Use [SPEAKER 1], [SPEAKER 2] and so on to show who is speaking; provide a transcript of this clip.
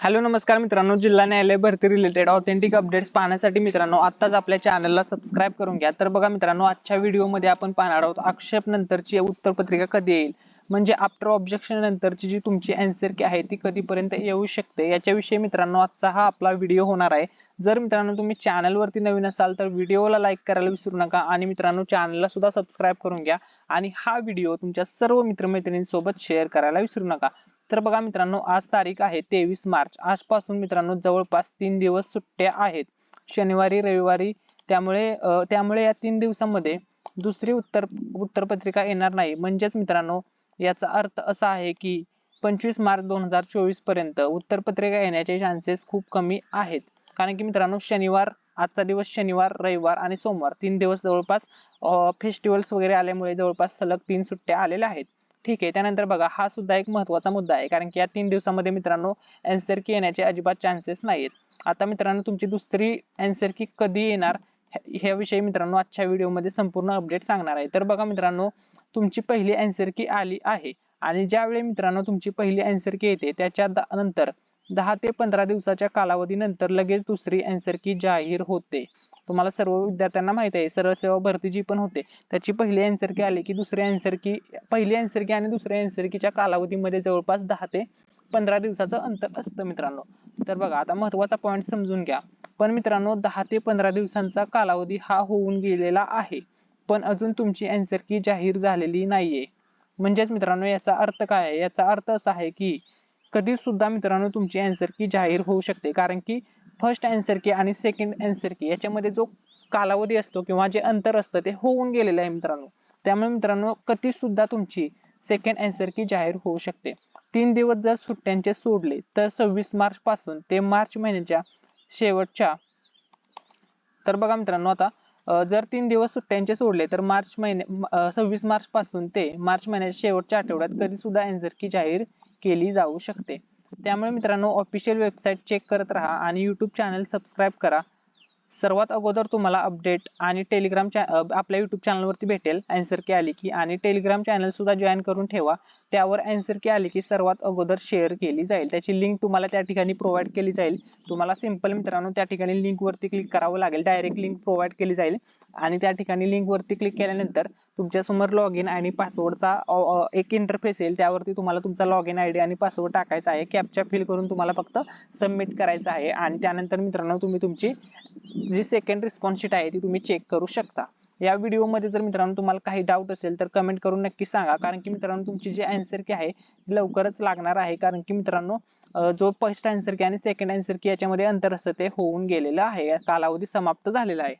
[SPEAKER 1] Hello नमस्कार मित्रांनो. जिल्हा न्यायालय भरती रिलेटेड ऑथेंटिक अपडेट्स पाहण्यासाठी मित्रांनो आत्ताच आपल्या चॅनलला सबस्क्राईब करून घ्या. तर बघा मित्रांनो आजच्या व्हिडिओमध्ये आपण पाहणार आहोत आक्षेप नंतरची उत्तरपत्रिका कधी येईल? म्हणजे आफ्टर ऑब्जेक्शन नंतरची जी तुमची अँसर की आहे ती कधीपर्यंत येऊ शकते? याच्याविषयी मित्रांनो आजचा हा आपला व्हिडिओ होणार आहे. जर मित्रांनो तुम्ही चॅनलवरती नवीन असाल तर व्हिडिओला लाईक करायला विसरू नका आणि मित्रांनो चॅनलला सुद्धा सबस्क्राईब करून घ्या. आणि हा व्हिडिओ तुमच्या सर्व मित्रमैत्रिणींसोबत शेअर करायला विसरू नका. तर बघा मित्रांनो आज तारीख आहे तेवीस मार्च. आजपासून मित्रांनो जवळपास तीन दिवस सुट्ट्या आहेत. शनिवारी रविवारी त्यामुळे त्यामुळे या तीन दिवसांमध्ये दुसरी उत्तर उत्तरपत्रिका येणार नाही. म्हणजेच मित्रांनो याचा अर्थ असा आहे की पंचवीस मार्च दोन हजार चोवीसपर्यंत उत्तरपत्रिका येण्याचे चान्सेस खूप कमी आहेत. कारण की मित्रांनो शनिवार आजचा दिवस शनिवार रविवार आणि सोमवार. तीन दिवस जवळपास फेस्टिवल्स वगैरे आल्यामुळे जवळपास सलग तीन सुट्ट्या आलेल्या आहेत. ठीक आहे. त्यानंतर बघा हा सुद्धा एक महत्त्वाचा मुद्दा आहे. कारण की या तीन दिवसामध्ये मित्रांनो अँसर की येण्याचे अजिबात चान्सेस नाहीत आता मित्रांनो तुमची दुसरी अँसर की कधी येणार ह्याविषयी मित्रांनो आजच्या व्हिडिओमध्ये संपूर्ण अपडेट सांगणार आहे. तर बघा मित्रांनो तुमची पहिली अँसर की आली आहे. आणि ज्यावेळी मित्रांनो तुमची पहिली अँसर की येते त्याच्या नंतर दहा ते पंधरा दिवसाच्या कालावधीनंतर लगेच दुसरी अँसर की जाहीर होते. तुम्हाला सर्व विद्यार्थ्यांना माहिती आहे सरळ सेवा भरती जी पण होते. त्याची पहिली अँसर की आली की दुसरी अँसर की पहिली अँसर की आणि दुसऱ्या अँसर कीच्या कालावधीमध्ये जवळपास दहा ते पंधरा दिवसाचं अंतर असतं मित्रांनो. तर बघा आता महत्त्वाचा पॉईंट समजून घ्या. पण मित्रांनो दहा ते पंधरा दिवसांचा कालावधी हा होऊन गेलेला आहे. पण अजून तुमची अँसर की जाहीर झालेली नाहीये. म्हणजेच मित्रांनो याचा अर्थ काय आहे? याचा अर्थ असा आहे की कधी सुद्धा मित्रांनो तुमची अँसर की जाहीर होऊ शकते. कारण की फर्स्ट अँसर की आणि सेकंड अँसर की याच्यामध्ये जो कालावधी असतो किंवा जे अंतर असतं ते होऊन गेलेलं आहे मित्रांनो. त्यामुळे मित्रांनो कधी सुद्धा तुमची सेकंड अँसर की जाहीर होऊ शकते. तीन दिवस जर सुट्ट्यांचे सोडले तर सव्वीस मार्च पासून ते मार्च महिन्याच्या शेवटच्या तर बघा मित्रांनो आता जर तीन दिवस सुट्ट्यांचे सोडले तर मार्च महिने सव्वीस मार्च पासून ते मार्च महिन्याच्या शेवटच्या आठवड्यात कधी सुद्धा अँसर की जाहीर केली जाऊ शकते. त्यामुळे मित्रांनो ऑफिशियल वेबसाईट चेक करत राहा आणि यूट्यूब चॅनल सबस्क्राईब करा. सर्वात अगोदर तुम्हाला अपडेट आणि टेलिग्राम आपल्या युट्यूब चॅनलवरती भेटेल. अँसर की आली की आणि टेलिग्राम चॅनल सुद्धा जॉईन करून ठेवा. त्यावर अँसर की आली की सर्वात अगोदर शेअर केली जाईल. त्याची लिंक तुम्हाला त्या ठिकाणी प्रोव्हाइड केली जाईल. तुम्हाला सिंपल मित्रांनो त्या ठिकाणी लिंकवरती क्लिक करावं लागेल. डायरेक्ट लिंक प्रोव्हाइड केली जाईल. आणि त्या ठिकाणी लिंक वरती क्लिक केल्यानंतर तुमच्यासमोर लॉग इन आणि पासवर्डचा एक इंटरफेस येईल. त्यावरती तुम्हाला तुमचा लॉग इन आयडी आणि पासवर्ड टाकायचा आहे. कॅपचा फिल करून तुम्हाला फक्त सबमिट करायचा आहे. आणि त्यानंतर मित्रांनो तुम्ही तुमची जी सेकंड रिस्पॉन्स शीट आहे ती तुम्ही चेक करू शकता. या व्हिडिओमध्ये जर मित्रांनो तुम्हाला काही डाऊट असेल तर कमेंट करून नक्की सांगा. कारण की मित्रांनो तुमची जी अँसर की आहे लवकरच लागणार आहे. कारण की मित्रांनो जो फर्स्ट अँसर की आणि सेकंड अँसर की याच्यामध्ये अंतर असतं ते होऊन गेलेलं आहे. कालावधी समाप्त झालेला आहे.